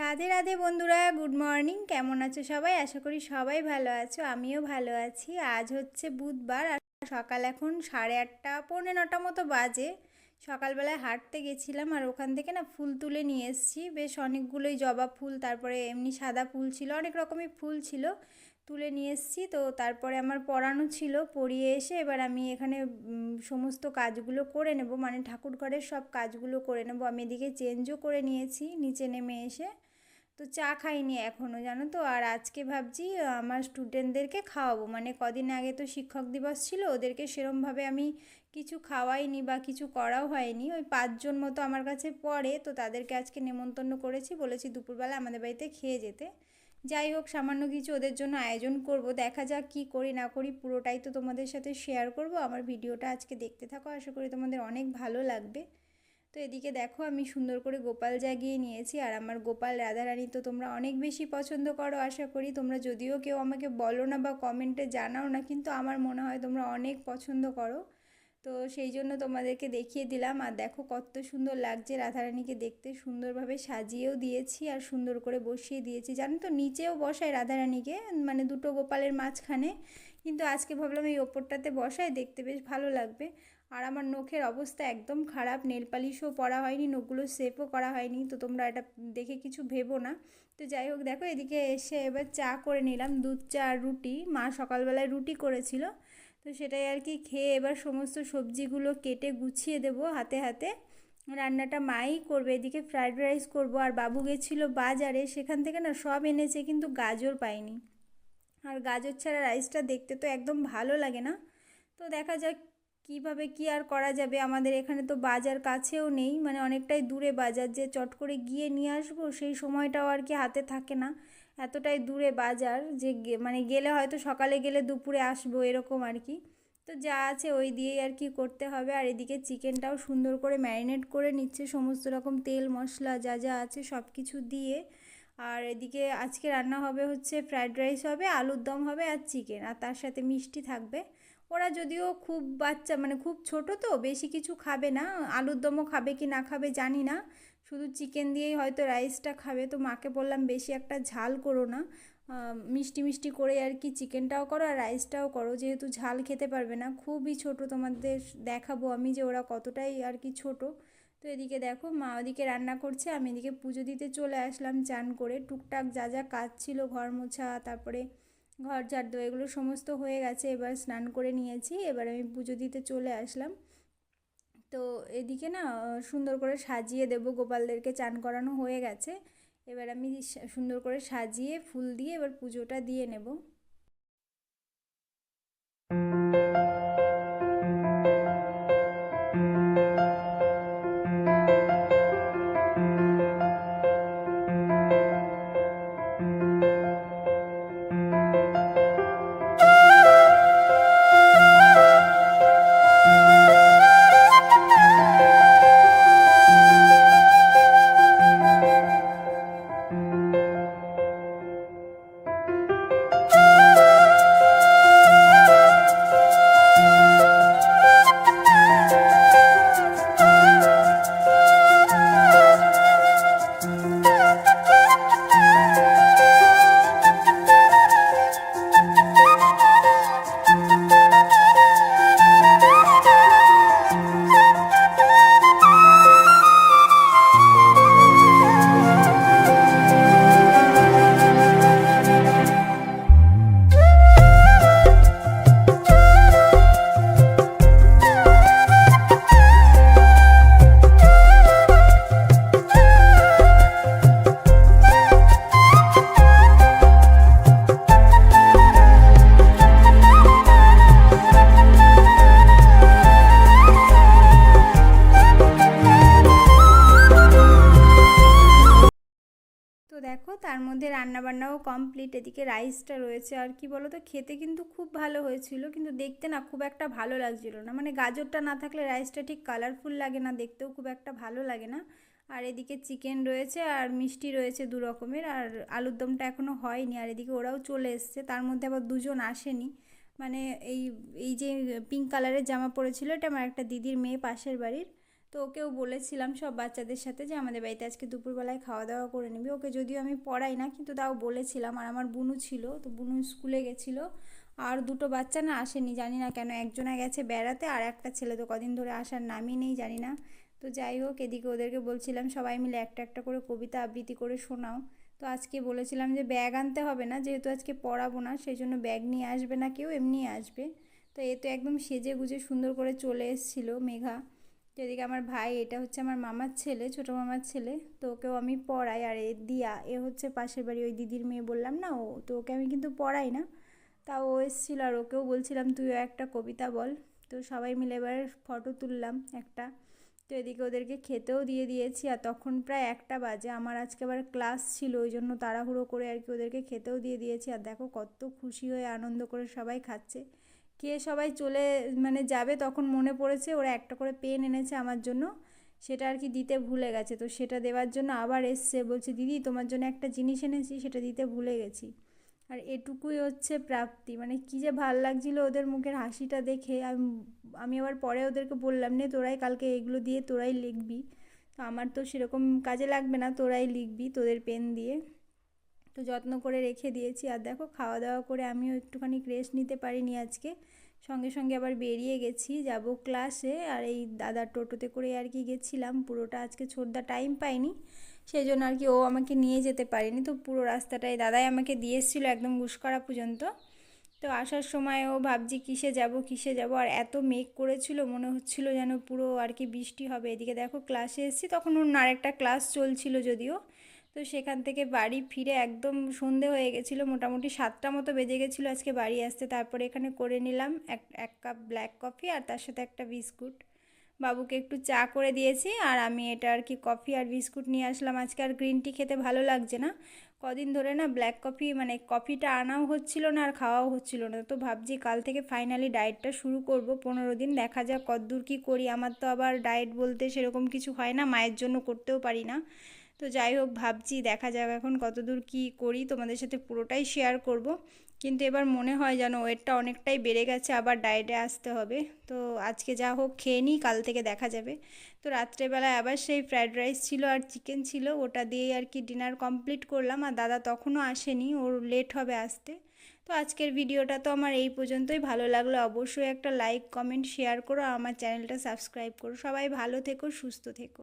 রাধে রাধে বন্ধুরা, good morning. কেমন আছো সবাই? আশা করি সবাই ভালো আছো, আমিও ভালো আছি। আজ হচ্ছে বুধবার আর সকাল এখন সাড়ে আটটা, পৌনে নটা মতো বাজে। সকালবেলায় হাঁটতে গেছিলাম আর ওখান থেকে না ফুল তুলে নিয়ে এসেছি। বেশ অনেকগুলোই জবা ফুল, তারপরে এমনি সাদা ফুল ছিল, অনেক রকমই ফুল ছিল। তুলে নিয়ে এসেছি। তো তারপরে আমার পড়ানো ছিল, পড়িয়ে এসে এবার আমি এখানে সমস্ত কাজগুলো করে নেব। মানে ঠাকুর ঘরের সব কাজগুলো করে নেব। আমি এদিকে চেঞ্জও করে নিয়েছি, নিচে নেমে এসে। তো চা খাইনি এখনও জানো তো? আর আজকে ভাবছি আমার স্টুডেন্টদেরকে খাওয়াবো। মানে কদিন আগে তো শিক্ষক দিবস ছিল, ওদেরকে সেরমভাবে আমি কিছু খাওয়াইনি বা কিছু করাও হয়নি। ওই পাঁচজন মতো আমার কাছে পড়ে, তো তাদেরকে আজকে নেমন্তন্ন করেছি। বলেছি দুপুরবেলা আমাদের বাড়িতে খেয়ে যেতে। যাই হোক, সামান্য কিছু ওদের জন্য আয়োজন করব। দেখা যাক কি করি, না করি, পুরোটাই তো তোমাদের সাথে শেয়ার করব। আমার ভিডিওটা আজকে দেখতে থাকো। আশা করি তোমাদের অনেক ভালো লাগবে। তো এদিকে দেখো, আমি সুন্দর করে গোপাল জাগিয়ে নিয়েছি। আর আমার গোপাল রাধারানী তো তোমরা অনেক বেশি পছন্দ করো, আশা করি। তোমরা যদিও কেউ আমাকে বলো না বা কমেন্টে জানাও না, কিন্তু আমার মনে হয় তোমরা অনেক পছন্দ করো। তো সেই জন্য তোমাদেরকে দেখিয়ে দিলাম। আর দেখো কত সুন্দর লাগছে রাধারানীকে দেখতে। সুন্দরভাবে সাজিয়েও দিয়েছি আর সুন্দর করে বসিয়ে দিয়েছি। জানো তো, নিচেও বসায় রাধারানীকে মানে দুটো গোপালের মাঝখানে। কিন্তু আজকে ভাবলাম এই ওপরটাতে বসায়, দেখতে বেশ ভালো লাগবে। আর আমার নখের অবস্থা একদম খারাপ, নেল পালিশও পরা হয়নি, নখগুলো সেপও করা হয়নি, তো তোমরা এটা দেখে কিছু ভেবো না। তো যাই হোক, দেখো এদিকে এসে এবার চা করে নিলাম, দুধ চা আর রুটি। মা সকালবেলায় রুটি করেছিল। তো সেটাই আর কি খেয়ে এবার সমস্ত সবজিগুলো কেটে গুছিয়ে দেব হাতে হাতে। রান্নাটা মাই করবে, এদিকে ফ্রাইড রাইস করব, আর বাবু গেছিল বাজারে, সেখান থেকে না সব এনেছে কিন্তু গাজর পাইনি। আর গাজর ছাড়া রাইসটা দেখতে তো একদম ভালো লাগে না। তো দেখা যাক কীভাবে কি আর করা যাবে, আমাদের এখানে তো বাজার কাছেও নেই মানে অনেকটাই দূরে বাজার, যে চট করে গিয়ে নিয়ে আসব সেই সময়টাও আর কি হাতে থাকে না। এতটাই দূরে বাজার যে মানে গেলে হয়তো সকালে গেলে দুপুরে আসব এরকম আর কি। তো যা আছে ওই দিয়েই আর কি করতে হবে। আর এদিকে চিকেনটাও সুন্দর করে ম্যারিনেট করে নিচ্ছে। সমস্ত রকম তেল, মশলা যা যা আছে সব কিছু দিয়ে। আর এদিকে আজকে রান্না হবে হচ্ছে ফ্রায়েড রাইস হবে, আলুর দম হবে আর চিকেন। আর তার সাথে মিষ্টি থাকবে। ওরা যদিও খুব বাচ্চা মানে খুব ছোট তো, বেশি কিছু খাবে না। আলুর দমও খাবে কি না খাবে জানি না। শুধু চিকেন দিয়েই হয়তো রাইসটা খাবে। তো মাকে বললাম, বেশি একটা ঝাল করো না। মিষ্টি মিষ্টি করে আর কি চিকেনটাও করো আর রাইসটাও করো। যেহেতু ঝাল খেতে পারবে না, খুবই ছোট তোমাদের দেখাবো আমি যে ওরা কতটাই আর কি ছোট। তো এদিকে দেখো, মা ওদিকে রান্না করছে, আমি এদিকে পুজো দিতে চলে আসলাম চান করে। টুকটাক যা যা কাজ ছিল, ঘর মোছা, তারপরে ঘর ঝাড় দেওয়া এগুলো সমস্ত হয়ে গেছে। এবার স্নান করে নিয়েছি, এবার আমি পুজো দিতে চলে আসলাম। তো এদিকে না সুন্দর করে সাজিয়ে দেবো। গোপালদেরকে চান করানো হয়ে গেছে। এবার আমি সুন্দর করে সাজিয়ে ফুল দিয়ে এবার পুজোটা দিয়ে নেব। মধ্যে রান্নাবান্নাও কমপ্লিট এদিকে রাইসটা রয়েছে। আর কি বলো তো খেতে কিন্তু খুব ভালো হয়েছিল, কিন্তু দেখতে না খুব একটা ভালো লাগছিল না। মানে গাজরটা না থাকলে রাইসটা ঠিক কালারফুল লাগে না, দেখতেও খুব একটা ভালো লাগে না। আর এদিকে চিকেন রয়েছে, আর মিষ্টি রয়েছে দু রকমের, আর আলুর দমটা এখনও হয়নি। আর এদিকে ওরাও চলে এসছে, তার মধ্যে আবার দুজন আসেনি। মানে এই এই যে পিঙ্ক কালারের জামা পরেছিল, এটা আমার একটা দিদির মেয়ে পাশের বাড়ির। তো ওকেও বলেছিলাম সব বাচ্চাদের সাথে যে আমাদের বাড়িতে আজকে দুপুরবেলায় খাওয়া দাওয়া করে নিবি। ওকে যদিও আমি পড়াই না, কিন্তু তাও বলেছিলাম। আর আমার বুনু ছিল, তো বুনু স্কুলে গেছিল। আর দুটো বাচ্চা না আসেনি, জানি না কেন। একজনা গেছে বেড়াতে আর একটা ছেলে তো কদিন ধরে আসার নামই নেই, জানি না। তো যাই হোক, এদিকে ওদেরকে বলছিলাম, সবাই মিলে একটা একটা করে কবিতা আবৃত্তি করে শোনাও। তো আজকে বলেছিলাম যে ব্যাগ আনতে হবে না, যেহেতু আজকে পড়াবো না, সেই জন্য ব্যাগ নিয়ে আসবে না কেউ এমনি আসবে। তো এ তো একদম সেজে গুজে সুন্দর করে চলে এসেছিল মেঘা। তো এদিকে আমার ভাই, এটা হচ্ছে আমার মামার ছেলে, ছোটো মামার ছেলে। তো ওকেও আমি পড়াই, আর এ দিয়া, এ হচ্ছে পাশের বাড়ি ওই দিদির মেয়ে বললাম না, ও, তো ওকে আমি কিন্তু পড়াই না। তা ও এসেছিল, আর ওকেও বলছিলাম, তুইও একটা কবিতা বল। তো সবাই মিলে এবার ফটো তুললাম একটা। তো এদিকে ওদেরকে খেতেও দিয়ে দিয়েছি, আর তখন প্রায় একটা বাজে। আমার আজকে আবার ক্লাস ছিল, ওই জন্য তাড়াহুড়ো করে আর কি ওদেরকে খেতেও দিয়ে দিয়েছি। আর দেখো কত খুশি হয়ে আনন্দ করে সবাই খাচ্ছে। কে সবাই চলে মানে যাবে তখন মনে পড়েছে ওরা একটা করে পেন এনেছে আমার জন্য, সেটা আর কি দিতে ভুলে গেছে। তো সেটা দেওয়ার জন্য আবার এসছে, বলছে, দিদি, তোমার জন্য একটা জিনিস এনেছি, সেটা দিতে ভুলে গেছি। আর এটুকুই হচ্ছে প্রাপ্তি। মানে কী যে ভালো লাগছিল ওদের মুখের হাসিটা দেখে। আমি আমি আবার পরে ওদেরকে বললাম, নে, তোরাই কালকে এগুলো দিয়ে তোরাই লিখবি। তো আমার তো সেরকম কাজে লাগবে না, তোরাই লিখবি তোদের পেন দিয়ে। তো যত্ন করে রেখে দিয়েছি। আর দেখো, খাওয়া দাওয়া করে আমিও একটুখানি রেস্ট নিতে পারিনি আজকে। সঙ্গে সঙ্গে আবার বেরিয়ে গেছি, যাব ক্লাসে আর এই দাদার টোটোতে করে আর কি গেছিলাম। পুরোটা আজকে ছোটদা টাইম পাইনি সেই জন্য আর কি ও আমাকে নিয়ে যেতে পারেনি। তো পুরো রাস্তাটাই দাদাই আমাকে দিয়ে এসেছিল একদম গুসকরা পর্যন্ত। তো আসার সময় ও ভাবছি কিসে যাব কিসে যাব? আর এত মেঘ করেছিল, মনে হচ্ছিল যেন পুরো আর কি বৃষ্টি হবে। এদিকে দেখো ক্লাসে এসেছি, তখন ওর আরেকটা ক্লাস চলছিল যদিও। তো সেখান থেকে বাড়ি ফিরে একদম সন্ধে হয়ে গেছিল, মোটামুটি সাতটা মতো বেজে গেছিল আজকে বাড়ি আসতে। তারপরে এখানে করে নিলাম এক এক কাপ ব্ল্যাক কফি আর তার সাথে একটা বিস্কুট। বাবুকে একটু চা করে দিয়েছি আর আমি এটা আর কি কফি আর বিস্কুট নিয়ে আসলাম। আজকে আর গ্রিন টি খেতে ভালো লাগছে না। কদিন ধরে না ব্ল্যাক কফি মানে কফিটা আনাও হচ্ছিল না আর খাওয়াও হচ্ছিল না। তো ভাবছি কাল থেকে ফাইনালি ডায়েটটা শুরু করব, পনেরো দিন দেখা যাক কদ্দূর কী করি। আমার তো আবার ডায়েট বলতে সেরকম কিছু হয় না, মায়ের জন্য করতেও পারি না। তো যাই হোক, ভাবছি দেখা যাক এখন কতদূর কী করি। তোমাদের সাথে পুরোটাই শেয়ার করব। কিন্তু এবার মনে হয় যেন ওয়েটটা অনেকটাই বেড়ে গেছে, আবার ডায়েটে আসতে হবে। তো আজকে যা হোক, খেয়ে নিই, কাল থেকে দেখা যাবে। তো রাত্রেবেলায় আবার সেই ফ্রায়েড রাইস ছিল আর চিকেন ছিল, ওটা দিয়েই আর কি ডিনার কমপ্লিট করলাম। আর দাদা তখনও আসেনি, ওর লেট হবে আসতে। তো আজকের ভিডিওটা তো আমার এই পর্যন্তই। ভালো লাগল অবশ্যই একটা লাইক কমেন্ট শেয়ার করো। আমার চ্যানেলটা সাবস্ক্রাইব করো। সবাই ভালো থেকো, সুস্থ থেকো।